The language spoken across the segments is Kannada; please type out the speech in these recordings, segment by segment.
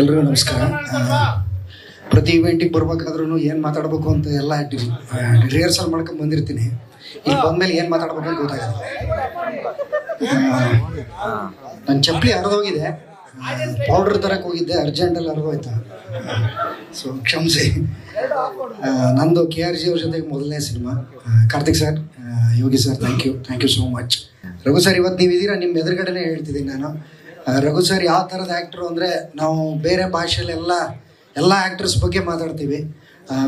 ಎಲ್ರಿಗೂ ನಮಸ್ಕಾರ. ಪ್ರತಿ ಇವೆಂಟಿಗೆ ಬರ್ಬೇಕಾದ್ರೂ ಏನು ಮಾತಾಡಬೇಕು ಅಂತ ಎಲ್ಲ ರಿಹರ್ಸಲ್ ಮಾಡ್ಕೊಂಡು ಬಂದಿರ್ತೀನಿ. ಇಲ್ಲಿ ಬಂದ್ಮೇಲೆ ಏನು ಮಾತಾಡ್ಬೇಕು ಅಂತ ಗೊತ್ತಾಗಲ್ಲ. ನನ್ನ ಚಪ್ಪಲಿ ಹರಿದೋಗಿದೆ ಪೌಡ್ರ್ ತರಕ್ಕೆ ಹೋಗಿದ್ದೆ ಅರ್ಜೆಂಟಲ್ಲಿ ಹರಿದೋಯ್ತು ಸೊ ಕ್ಷಮಿಸಿ. ನಂದು ಕೆ ಆರ್ ಜಿ ಅವ್ರ ಜೊತೆಗೆ ಮೊದಲನೇ cinema Karthik sir Yogi sir thank you thank you so much Raghu sir ಇವತ್ತು ನೀವು ಇದ್ದೀರಾ ನಿಮ್ಮ ಎದುರುಗಡೆನೇ ಹೇಳ್ತಿದ್ದೀನಿ ನಾನು. ರಘು ಸರ್ ಯಾವ ಥರದ ಆ್ಯಕ್ಟ್ರು ಅಂದರೆ ನಾವು ಬೇರೆ ಭಾಷೆಯಲ್ಲಿ ಎಲ್ಲ ಎಲ್ಲ ಆ್ಯಕ್ಟ್ರಸ್ ಬಗ್ಗೆ ಮಾತಾಡ್ತೀವಿ.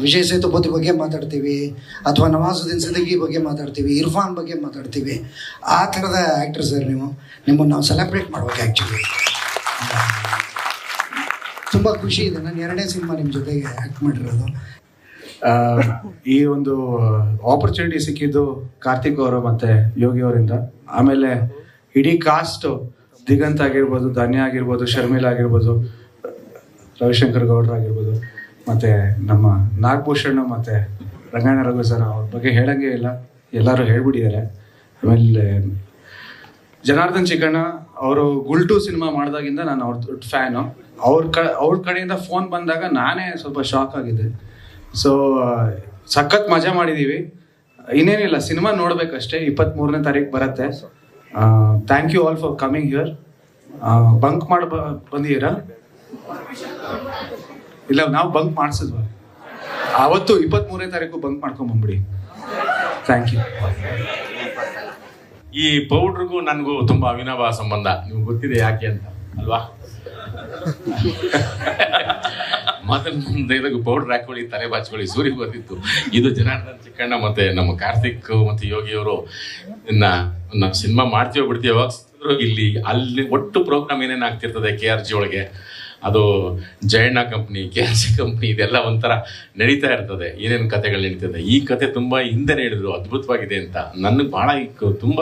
ವಿಜಯ್ ಸೇತುಪತಿ ಬಗ್ಗೆ ಮಾತಾಡ್ತೀವಿ, ಅಥವಾ ನವಾಜುದ್ದೀನ್ ಸಿದ್ದಿಗಿ ಬಗ್ಗೆ ಮಾತಾಡ್ತೀವಿ, ಇರ್ಫಾನ್ ಬಗ್ಗೆ ಮಾತಾಡ್ತೀವಿ. ಆ ಥರದ ಆ್ಯಕ್ಟ್ರ್ ಸರ್ ನೀವು? ನಿಮ್ಮನ್ನು ನಾವು ಸೆಲೆಬ್ರೇಟ್ ಮಾಡ್ಬೇಕು ಆ್ಯಕ್ಚುಲಿ ತುಂಬ ಖುಷಿ ಇದೆ. ನಾನು ಎರಡನೇ ಸಿನಿಮಾ ನಿಮ್ಮ ಜೊತೆಗೆ ಆ್ಯಕ್ಟ್ ಮಾಡಿರೋದು. ಈ ಒಂದು ಆಪರ್ಚುನಿಟಿ ಸಿಕ್ಕಿದ್ದು ಕಾರ್ತಿಕ್ ಅವರು ಮತ್ತು ಯೋಗಿ ಅವರಿಂದ. ಆಮೇಲೆ ಇಡೀ ಕಾಸ್ಟ್ ದಿಗಂತ್ ಆಗಿರ್ಬೋದು, ಧನ್ಯ ಆಗಿರ್ಬೋದು, ಶರ್ಮಿಲಾ ಆಗಿರ್ಬೋದು, ರವಿಶಂಕರ್ ಗೌಡ್ರ ಆಗಿರ್ಬೋದು, ಮತ್ತೆ ನಮ್ಮ ನಾಗಭೂಷಣ್ ಮತ್ತೆ ರಂಗಾಯಣ ರಘು ಸರ್ ಅವ್ರ ಬಗ್ಗೆ ಹೇಳಂಗೆ ಇಲ್ಲ. ಎಲ್ಲರೂ ಹೇಳ್ಬಿಟ್ಟಿದ್ದಾರೆ. ಆಮೇಲೆ ಜನಾರ್ದನ್ ಚಿಕ್ಕಣ್ಣ ಅವರು ಗುಲ್ಟು ಸಿನಿಮಾ ಮಾಡಿದಾಗಿಂದ ನಾನು ಅವ್ರ ದೊಡ್ಡ ಫ್ಯಾನು. ಅವ್ರ ಕ, ಅವ್ರ ಕಡೆಯಿಂದ ಫೋನ್ ಬಂದಾಗ ನಾನೇ ಸ್ವಲ್ಪ ಶಾಕ್ ಆಗಿದ್ದೆ. ಸೊ ಸಖತ್ ಮಜಾ ಮಾಡಿದ್ದೀವಿ ಇನ್ನೇನಿಲ್ಲ, ಸಿನಿಮಾ ನೋಡಬೇಕಷ್ಟೇ. ಇಪ್ಪತ್ತ್ಮೂರನೇ ತಾರೀಕು ಬರುತ್ತೆ. Thank you all for coming here bunk ಮಾಡಿ ಬಂದಿದ್ದೀರಾ? ಇಲ್ಲ, ನಾವು ಬಂಕ್ ಮಾಡಿಸಿದ್ವ. ಅವತ್ತು ಇಪ್ಪತ್ತ್ಮೂರನೇ ತಾರೀಕು ಬಂಕ್ ಮಾಡ್ಕೊಂಡ್ ಬಂದ್ಬಿಡಿ. ಥ್ಯಾಂಕ್ ಯು ಈ ಪೌಡ್ರಿಗೂ ನನಗೂ ತುಂಬಾ ಅವಿನಾಭಾವ ಸಂಬಂಧ. ನಿಮ್ಗೆ ಗೊತ್ತಿದೆ ಯಾಕೆ ಅಂತ, ಅಲ್ವಾ? ಮೊದಲು ಪೌಡರ್ ಹಾಕೊಳ್ಳಿ, ತಲೆ ಬಾಚ್ಕೊಳ್ಳಿ, ಸೂರ್ಯ ಬರ್ತಿತ್ತು. ಇದು ಜನಾರ್ದನ್ ಚಿಕ್ಕಣ್ಣ ಮತ್ತೆ ನಮ್ಮ ಕಾರ್ತಿಕ್ ಮತ್ತೆ ಯೋಗಿಯವರು ಇನ್ನ ನಾವು ಸಿನಿಮಾ ಮಾಡ್ತೀವೋ ಬಿಡ್ತೀವೋ ಇಲ್ಲಿ ಅಲ್ಲಿ ಒಟ್ಟು ಪ್ರೋಗ್ರಾಮ್ ಏನೇನು ಆಗ್ತಿರ್ತದೆ ಕೆ ಆರ್ ಜಿ ಒಳಗೆ? ಅದು Jayanna company K R C company ಇದೆಲ್ಲ ಒಂಥರ ನಡೀತಾ ಇರ್ತದೆ. ಏನೇನು ಕತೆಗಳು ನಡೀತದೆ? ಈ ಕತೆ ತುಂಬ ಹಿಂದೆ ಹೇಳಿದ್ರು ಅದ್ಭುತವಾಗಿದೆ ಅಂತ ನನಗೆ ಭಾಳ ತುಂಬ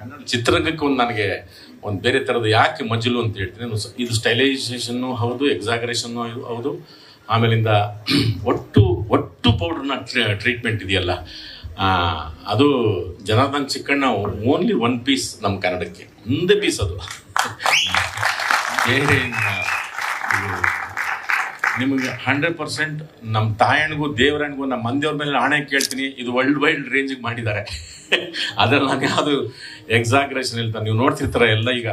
ಕನ್ನಡ ಚಿತ್ರರಂಗಕ್ಕೆ ಒಂದು ನನಗೆ ಒಂದು ಬೇರೆ ಥರದ ಯಾಕೆ ಮಜಲು ಅಂತ ಹೇಳ್ತೀನಿ. ಇದು ಸ್ಟೈಲೈಸೇಷನ್ನು ಹೌದು ಎಕ್ಸಾಗರೇಷನ್ನು ಹೌದು. ಆಮೇಲಿಂದ ಒಟ್ಟು ಒಟ್ಟು ಪೌಡ್ರನ್ನ ಟ್ರೀಟ್ಮೆಂಟ್ ಇದೆಯಲ್ಲ? ಅದು Janardhan Chikkanna only one piece ನಮ್ಮ ಕನ್ನಡಕ್ಕೆ. ಒಂದೇ ಪೀಸ್ ಅದು. ನಿಮಗೆ ಹಂಡ್ರೆಡ್ ಪರ್ಸೆಂಟ್ ನಮ್ಮ ತಾಯಣ್ಗೂ ದೇವರಣ್ಗೂ ನಮ್ಮ ಮಂದಿಯವ್ರ ಮೇಲೆ ಹಣೆ ಕೇಳ್ತೀನಿ. ಇದು ವರ್ಲ್ಡ್ ವೈಡ್ ರೇಂಜಿಗೆ ಮಾಡಿದ್ದಾರೆ. ಅದ್ರಲ್ಲಿ ನಾನು ಯಾವುದು ಎಕ್ಸಾಗ್ರೇಷನ್ ಹೇಳ್ತಾರೆ ನೀವು ನೋಡ್ತಿರ್ತಾರೆ ಎಲ್ಲ ಈಗ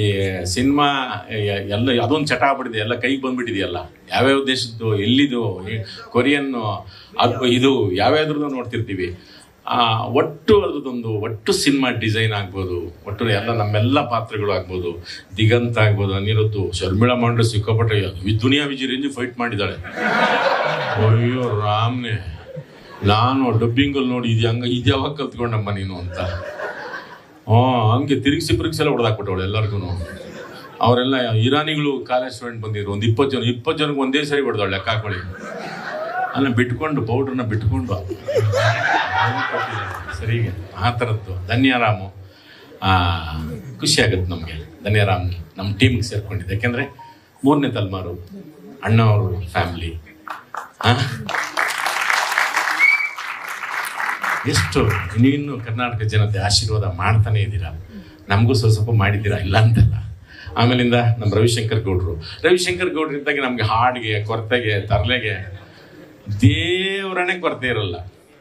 ಈ ಸಿನಿಮಾ ಎಲ್ಲ ಅದೊಂದು ಚಟ ಆಗ್ಬಿಟ್ಟಿದೆ. ಎಲ್ಲ ಕೈಗೆ ಬಂದ್ಬಿಟ್ಟಿದೆಯಲ್ಲ. ಯಾವ್ಯಾವ ದೇಶದ್ದು, ಎಲ್ಲಿದು ಕೊರಿಯನ್ನು ಅದು, ಇದು ಯಾವ್ಯಾವ್ದ್ರದ್ದು ನೋಡ್ತಿರ್ತೀವಿ. ಒಟ್ಟು ಅದೊಂದು ಒಟ್ಟು ಸಿನಿಮಾ ಡಿಸೈನ್ ಆಗ್ಬೋದು, ಒಟ್ಟು ಎಲ್ಲ ನಮ್ಮೆಲ್ಲ ಪಾತ್ರಗಳು ಆಗ್ಬೋದು. ದಿಗಂತ ಆಗ್ಬೋದು ಅನಿರುದ್ದು ಶರ್ಮಿಳಾ ಮಾಂಡ್ರೆ ಸಿಕ್ಕಾಪಟ್ಟೆ ದುನಿಯಾ ವಿಜಿ ರೇಂಜ್ ಫೈಟ್ ಮಾಡಿದ್ದಾಳೆ. ಅಯ್ಯೋ, ರಾಮ್ನೆ. ನಾನು ಡಬ್ಬಿಂಗಲ್ಲಿ ನೋಡಿ ಇದು ಹಂಗ, ಇದು ಯಾವಾಗ ಕಲ್ತ್ಕೊಂಡಮ್ಮ ನೀನು ಅಂತ. ಹ್ಞೂ ಹಂಗೆ ತಿರುಗಿಸಿ ಎಲ್ಲ ಹೊಡೆದಾಕ್ಬಿಟ್ಟವಳು ಎಲ್ಲರಿಗೂ ಅವರೆಲ್ಲ ಇರಾನಿಗಳು ಕಾಲೇಜ್ ಸ್ಟೂಡೆಂಟ್ ಬಂದಿದ್ರು, ಒಂದು ಇಪ್ಪತ್ತು ಜನ, ಇಪ್ಪತ್ತು ಜನಕ್ಕೆ ಒಂದೇ ಸರಿ ಹೊಡೆದವಳು ಲೆಕ್ಕ ಹಾಕೊಳ್ಳಿ ಅಲ್ಲ ಬಿಟ್ಕೊಂಡು ಪೌಡ್ರನ್ನ ಬಿಟ್ಕೊಂಡು. ಸರಿಗೆ ಆ ಥರದ್ದು. ಧನ್ಯರಾಮು. ಆ, ಖುಷಿ ಆಗುತ್ತೆ ನಮಗೆ. ಧನ್ಯರಾಮ್ ನಮ್ಮ ಟೀಮ್ಗೆ ಸೇರ್ಕೊಂಡಿದ್ದೆ. ಯಾಕೆಂದರೆ ಮೂರನೇ ತಲೆಮಾರು ಅಣ್ಣವರು ಫ್ಯಾಮಿಲಿ ಎಷ್ಟು ನೀನು ಕರ್ನಾಟಕ ಜನತೆ ಆಶೀರ್ವಾದ ಮಾಡ್ತಾನೆ ಇದ್ದೀರಾ? ನಮಗೂ ಸ್ವಲ್ಪ ಸ್ವಲ್ಪ ಮಾಡಿದ್ದೀರಾ? ಇಲ್ಲ ಅಂತಲ್ಲ. ಆಮೇಲಿಂದ ನಮ್ಮ ರವಿಶಂಕರ್ ಗೌಡ್ರು. ರವಿಶಂಕರ್ ಗೌಡ್ರಿದ್ದಾಗ ನಮಗೆ ಹಾಡಿಗೆ ಕೊರತೆಗೆ ತರಲೆಗೆ ದೇವರನ್ನೇ ಬರ್ತಾ ಇರಲ್ಲ.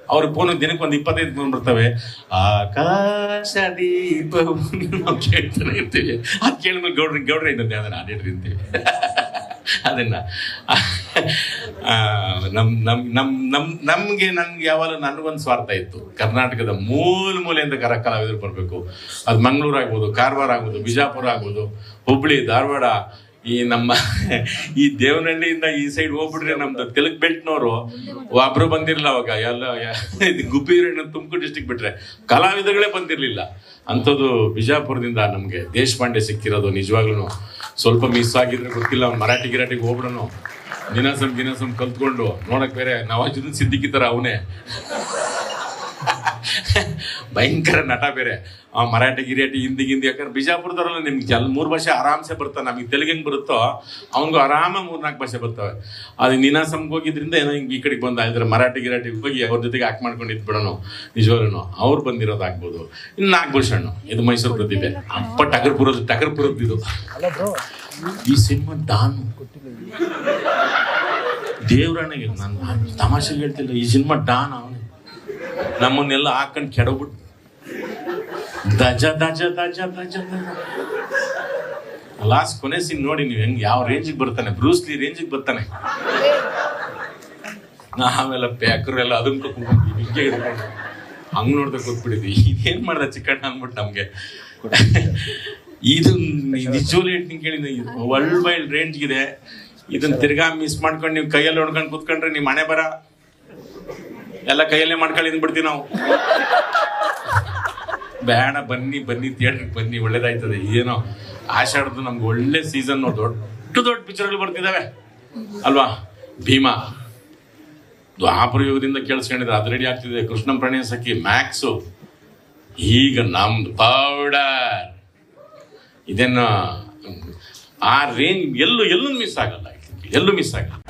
ಅವ್ರ ಫೋನ್ ದಿನಕ್ಕೆ ಒಂದು ಇಪ್ಪತ್ತೈದು ಫೋನ್ ಬರ್ತವೆ. ಆಕಾಶ ದೀಪ ನಾವು ಕೇಳ್ತಾನೆ ಇರ್ತೀವಿ. ಅದು ಕೇಳಿದ್ಮೇಲೆ ಗೌಡ್ರಿ ಗೌಡ್ರಿ ಇದ್ದಂತೆ, ಅದನ್ನ ಆಡಿಟ್ರಿ ಅಂತೀವಿ. ಅದನ್ನ. ನಮ್ ನಮ್ ನಮ್ ನಮ್ ನಮ್ಗೆ ನನ್ಗೆ ಯಾವಾಗ ನನಗೊಂದು ಸ್ವಾರ್ಥ ಇತ್ತು. ಕರ್ನಾಟಕದ ಮೂಲ ಮೂಲೆಯಿಂದ ಕರ ಕಲಾವಿದರು ಬರಬೇಕು. ಅದು ಮಂಗಳೂರು ಆಗ್ಬೋದು, ಕಾರವಾರ ಆಗ್ಬೋದು, ಬಿಜಾಪುರ ಆಗ್ಬೋದು, ಹುಬ್ಳಿ, ಧಾರವಾಡ ಈ ನಮ್ಮ ಈ ದೇವನಹಳ್ಳಿಯಿಂದ ಈ ಸೈಡ್ ಹೋಗ್ಬಿಟ್ರೆ ನಮ್ದು ತೆಲುಗು ಬೆಲ್ಟ್ನವರು ಒಬ್ರು ಬಂದಿರಲಿಲ್ಲ ಅವಾಗ. ಎಲ್ಲ ಗುಬ್ಬಿ ತುಮಕೂರು ಡಿಸ್ಟಿಕ್ ಬಿಟ್ರೆ ಕಲಾವಿದಗಳೇ ಬಂದಿರಲಿಲ್ಲ. ಅಂಥದ್ದು ಬಿಜಾಪುರದಿಂದ ನಮಗೆ ದೇಶಪಾಂಡೆ ಸಿಕ್ಕಿರೋದು ನಿಜವಾಗ್ಲೂ ಸ್ವಲ್ಪ ಮಿಸ್ ಆಗಿದ್ರೆ ಗೊತ್ತಿಲ್ಲ, ಮರಾಠಿ ಗಿರಾಟಿಗೆ ಹೋಗ್ಬಿಡನು. ದಿನಸಂ ದಿನಸಮ್ ಕಲ್ತ್ಕೊಂಡು ನೋಡಕ್ ಬೇರೆ ನವಾಜುದ್ದೀನ್ ಸಿದ್ದಿಕ್ಕಿ ಅವನೇ. ಭಯಂಕರ ನಟ ಬೇರೆ. ಮರಾಠಿ ಗಿರಾಟಿ ಹಿಂದಿ, ಗಿಂದಿ ಯಾಕಂದ್ರೆ ಬಿಜಾಪುರದವ್ರಲ್ಲ ನಿಮ್ಗೆ ಜಲ್ ಮೂರು ಭಾಷೆ ಆರಾಮ್ಸೆ ಬರ್ತವೆ. ನಮಗೆ ತೆಲುಗು ಹೆಂಗ್ ಬರುತ್ತೋ ಅವ್ನಿಗೂ ಆರಾಮ ಮೂರ್ನಾಲ್ಕು ಭಾಷೆ ಬರ್ತವೆ. ಅದು ನಿನಾಸಮ್ಗೆ ಹೋಗಿದ್ರಿಂದ ಏನೋ ಹಿಂಗೆ ಈ ಕಡೆಗೆ ಬಂದ ಇದ್ರೆ ಮರಾಠಿ ಗಿರಾಟಿ ಹೋಗಿ ಅವ್ರ ಜೊತೆಗೆ ಆಕ್ಟ್ ಮಾಡ್ಕೊಂಡು ಇದ್ಬಿಡೋನು. ನಿಜವಾಗ್ಲೂ ಅವ್ರು ಬಂದಿರೋದಾಗ್ಬೋದು ಇನ್ನು ಹಣ್ಣು ಇದು ಮೈಸೂರು ಪ್ರತಿಭೆ ಅಪ್ಪ ಟಗರ್ಪುರದ ಟಗರ್ಪುರದ್ದು ಇದು. ಈ ಸಿನಿಮಾ ಡಾನು. ದೇವ್ರಣ್ಣಗೆ ನಾನು ತಮಾಷೆಗೆ ಹೇಳ್ತಿಲ್ಲ, ಈ ಸಿನಿಮಾ ಡಾನ್ ಅವನು ನಮ್ಮನ್ನೆಲ್ಲ ಹಾಕೊಂಡು ಕೆಡಬಿಟ್ಟು ದಜ ದಜ ದಜ ದಜ ಲಾಸ್ಟ್ ಕೊನೆ ಸೀನ್ ನೋಡಿ ನೀವು ಹೆಂಗ್ ಯಾವ ರೇಂಜಿಗೆ ಬರ್ತಾನೆ? ಬ್ರೂಸ್ಲಿ ರೇಂಜಿಗೆ ಬರ್ತಾನೆ. ನಾವೆಲ್ಲ ಪ್ಯಾಕರೆಲ್ಲ ಅದನ್ನ ತಗೊಂಡು ಹಿಂಗೆ ಹಿಡ್ಕೊಂಡು ಹಂಗ್ ನೋಡ್ದೆ ಇದು ಇದೇನ್ ಮಾಡ್ದ ಚಿಕ್ಕಣ್ಣ ಅಂದ್ಬಿಟ್ಟು ನಮ್ಗೆ. ಇದು ನಿಜವಲ್ಲಿ ನಿಂಗೆ ಕೇಳಿ ವರ್ಲ್ಡ್ ವೈಡ್ ರೇಂಜ್ ಇದೆ ಇದನ್ನ ತಿರ್ಗಾ ಮಿಸ್ ಮಾಡ್ಕೊಂಡು ನೀವು ಕೈಯಲ್ಲಿ ಹೊಡ್ಕೊಂಡು ಕೂತ್ಕೊಂಡ್ರೆ ನಿಮ್ಮ ಮನೆ ಬರ. ಎಲ್ಲ ಕೈಯಲ್ಲೇ ಮಾಡ್ಕೊಳ್ಳಿ ಬಿಡ್ತೀವಿ ನಾವು. ಬೇಡ, ಬನ್ನಿ ಬನ್ನಿ ಥಿಯೇಟ್ರಿಗೆ ಬನ್ನಿ, ಒಳ್ಳೇದಾಯ್ತದೆ. ಏನೋ ಆಷಾಢದ್ದು ನಮ್ಗೆ ಒಳ್ಳೆ ಸೀಸನ್ ದೊಡ್ಡ ದೊಡ್ಡ ಪಿಕ್ಚರ್ಗಳು ಬರ್ತಿದಾವೆ. ಅಲ್ವಾ? ಭೀಮಾ. ದ್ವಾಪರ ಯುಗದಿಂದ ಕೇಳಿಸ್ಕೊಂಡಿದ್ರೆ ಅದು ರೆಡಿ ಆಗ್ತಿದೆ. ಕೃಷ್ಣ ಪ್ರಣಯ ಸಖಿ ಮ್ಯಾಕ್ಸು ಈಗ ನಮ್ದು ಪೌಡರ್ ಇದನ್ನ, ಆ ರೇಂಜ್ ಎಲ್ಲೂ ಎಲ್ಲೂ ಮಿಸ್ ಆಗಲ್ಲ. ಎಲ್ಲೂ ಮಿಸ್ ಆಗಲ್ಲ.